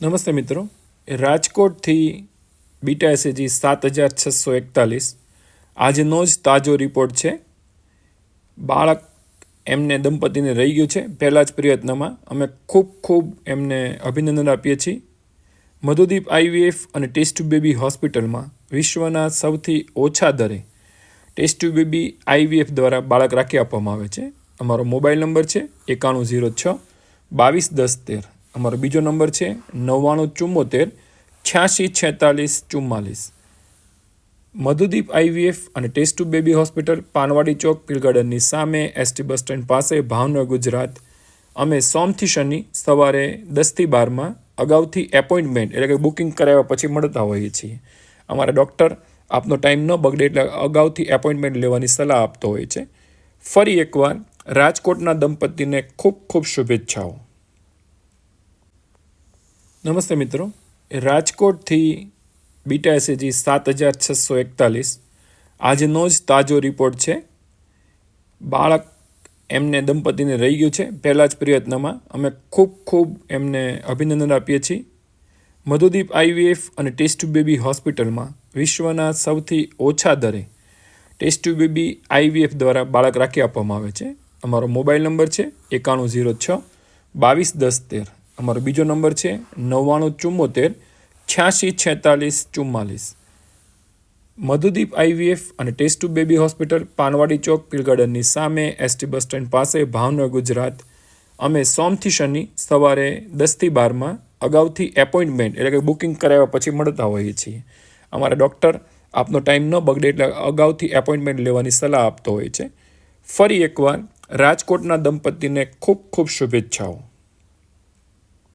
નમસ્તે મિત્રો. રાજકોટથી બીટા એસએજી સાત હજાર છસો એકતાલીસ. આજનો જ તાજો રિપોર્ટ છે. બાળક એમને દંપતીને રહી ગયું છે. પહેલાં જ પ્રયત્નમાં અમે ખૂબ ખૂબ એમને અભિનંદન આપીએ છીએ. મધુદીપ આઈવીએફ અને ટેસ્ટ બેબી હોસ્પિટલમાં વિશ્વના સૌથી ઓછા દરે ટેસ્ટ બેબી આઈવીએફ દ્વારા બાળક રાખી આપવામાં આવે છે. અમારો મોબાઈલ નંબર છે એકાણું ઝીરો છ બાવીસ દસ તેર. અમારો બીજો નંબર છે નવ્વાણું ચુમ્મોતેર છ્યાસી છેતાલીસ ચુમ્માલીસ. મધુદીપ આઈવીએફ અને test tube baby hospital, Panwadi Chowk પીલ ગાર્ડનની સામે, એસટી બસ સ્ટેન્ડ પાસે, ભાવનગર, ગુજરાત. અમે સોમથી શનિ સવારે દસથી બારમાં અગાઉથી એપોઇન્ટમેન્ટ એટલે કે બુકિંગ કરાવ્યા પછી મળતા હોઈએ છીએ. અમારા ડૉક્ટર આપનો ટાઈમ ન બગડે એટલે અગાઉથી એપોઇન્ટમેન્ટ લેવાની સલાહ આપતો હોય છે. ફરી એકવાર રાજકોટના દંપતીને ખૂબ ખૂબ શુભેચ્છાઓ. નમસ્તે મિત્રો. રાજકોટથી બીટા એસએજી સાત હજાર છસો એકતાલીસ. આજનો જ તાજો રિપોર્ટ છે. બાળક એમને દંપતીને રહી ગયું છે. પહેલાં જ પ્રયત્નમાં અમે ખૂબ ખૂબ એમને અભિનંદન આપીએ છીએ. મધુદીપ આઈવીએફ અને ટેસ્ટ બેબી હોસ્પિટલમાં વિશ્વના સૌથી ઓછા દરે ટેસ્ટ ટુ બેબી આઈવીએફ દ્વારા બાળક રાખી આપવામાં આવે છે. અમારો મોબાઈલ નંબર છે એકાણું ઝીરો છ બાવીસ દસ તેર. અમારો બીજો નંબર છે નવ્વાણું ચુમ્મોતેર છ્યાસી છેતાલીસ ચુમ્માલીસ. મધુદીપ આઈવીએફ અને test tube baby hospital Panwadi Chowk પીલગાર્ડનની સામે, એસટી બસ સ્ટેન્ડ પાસે, ભાવનગર, ગુજરાત. અમે સોમથી શનિ સવારે દસથી બારમાં અગાઉથી એપોઇન્ટમેન્ટ એટલે કે બુકિંગ કરાવ્યા પછી મળતા હોઈએ છીએ. અમારા ડૉક્ટર આપનો ટાઈમ ન બગડે એટલે અગાઉથી એપોઇન્ટમેન્ટ લેવાની સલાહ આપતો હોય છે. ફરી એકવાર રાજકોટના દંપતીને ખૂબ ખૂબ શુભેચ્છાઓ.